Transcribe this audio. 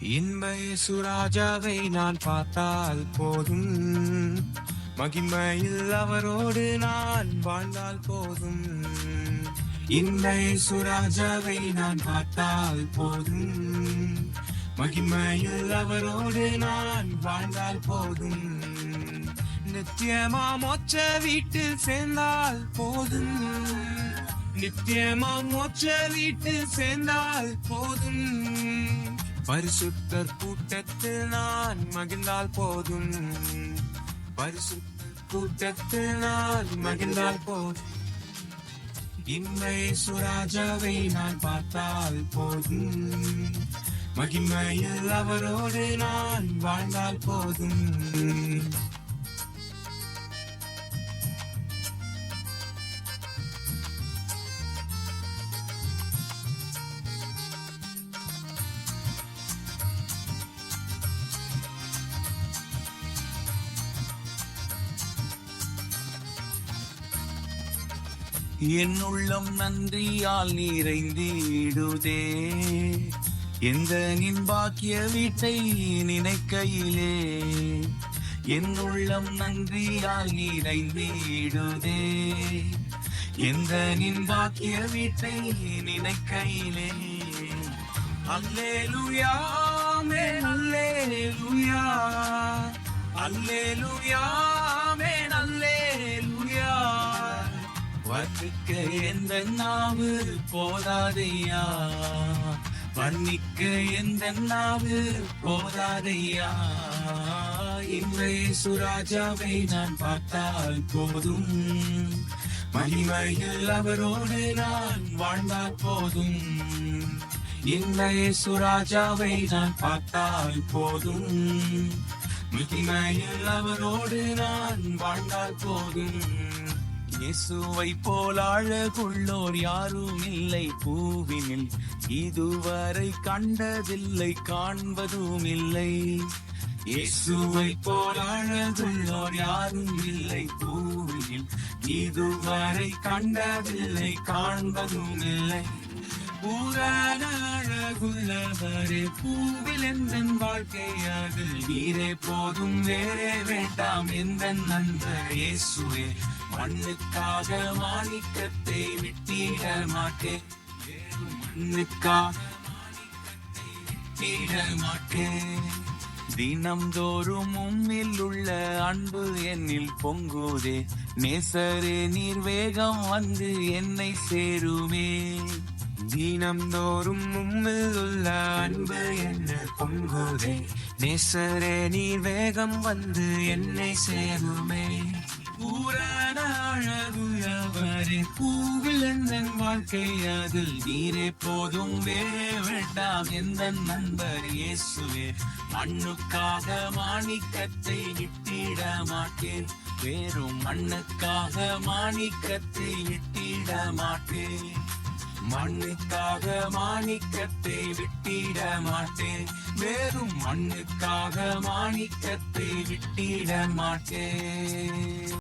இன்ப சுராஜாவை நான் பார்த்தால் போதும். மகிமையில் அவரோடு நான் வாழ்ந்தால் போதும். இன்ப சுராஜாவை நான் பார்த்தால் போதும். மகிமையில் அவரோடு நான் வாழ்ந்தால் போதும். நித்தியமா மொச்ச வீட்டில் சேர்ந்தால் போதும். நித்தியமா மோட்ச வீட்டில் சேர்ந்தால் போதும். பரிசுத்தர் கூட்டத்தில் நான் மகிழ்ந்தால் போதும். பரிசுத்தர் கூட்டத்தில் நான் மகிழ்ந்தால் போதும். இம்மை சுராஜாவை நான் பார்த்தால் போதும். மகிமையில் அவரோடு நான் வாழ்ந்தால் போதும். என் உள்ளம் நன்றியால் நிறைந்திடுதே. எந்த நின் பாக்கிய வீட்டை நினைக்கையிலே. என் உள்ளம் நன்றியால் நிறைந்திடுதே. எந்த நின் பாக்கிய வீட்டை நினைக்கையிலே. அல்லேலுயா மேன் அல்லே லுயா அல்லே லுயா வர்ணிக்க எந்த நாவு போதாதையா? மன்னிக்க எந்த நாவு போதாதையா? இன்றைய சுராஜாவை நான் பார்த்தால் போதும். மகிமையில் அவரோடு நான் வாழ்ந்தால் போதும். இன்றைய சுராஜாவை நான் பார்த்தால் போதும். மகிமையில் அவரோடு நான் வாழ்ந்தால் போதும். இயேசுவை போல் அழகுள்ளோர் யாரும் இல்லை பூவினில். இதுவரை கண்டதில்லை காண்பதும் இல்லை. இயேசுவை போல் அழகுள்ளோர் யாரும் இல்லை பூவினில். இதுவரை கண்டதில்லை காண்பதும் இல்லை. பூரண அழகுள்ளவரே பூவில் எந்த வாழ்க்கையாக நீரே போதும் வேறே வேண்டாம். எந்த நண்பர் இயேசுவே? மண்ணுக்காக மாணிக்கத்தை விட்டிட மாட்டேன். வேறு மண்ணுக்காக மாணிக்கத்தை விட்டிட மாட்டேன். தினம்தோறும் உம்மில் உள்ள அன்பு என்னில் பொங்குதே. நேசரே நீர் வேகம் வந்து என்னை சேருமே. தீனம்தோறும் உம்மில் உள்ள அன்பு என்ன பொங்குதே. நேசரே நீர் வேகம் வந்து என்னை சேருமே. பூரண அழகுயவரே பூவில் எந்த வாழ்க்கை அதில் நீரே போதும் வேறே வேண்டாம் எந்த நண்பர் இயேசுவே. மண்ணுக்காக மாணிக்கத்தை விட்டிட மாட்டேன். வேறும் மண்ணுக்காக மாணிக்கத்தை விட்டிட மாட்டேன். மண்ணுக்காக மாணிக்கத்தை விட்டிட மாட்டேன். வேறும் மண்ணுக்காக மாணிக்கத்தை விட்டிட மாட்டேன்.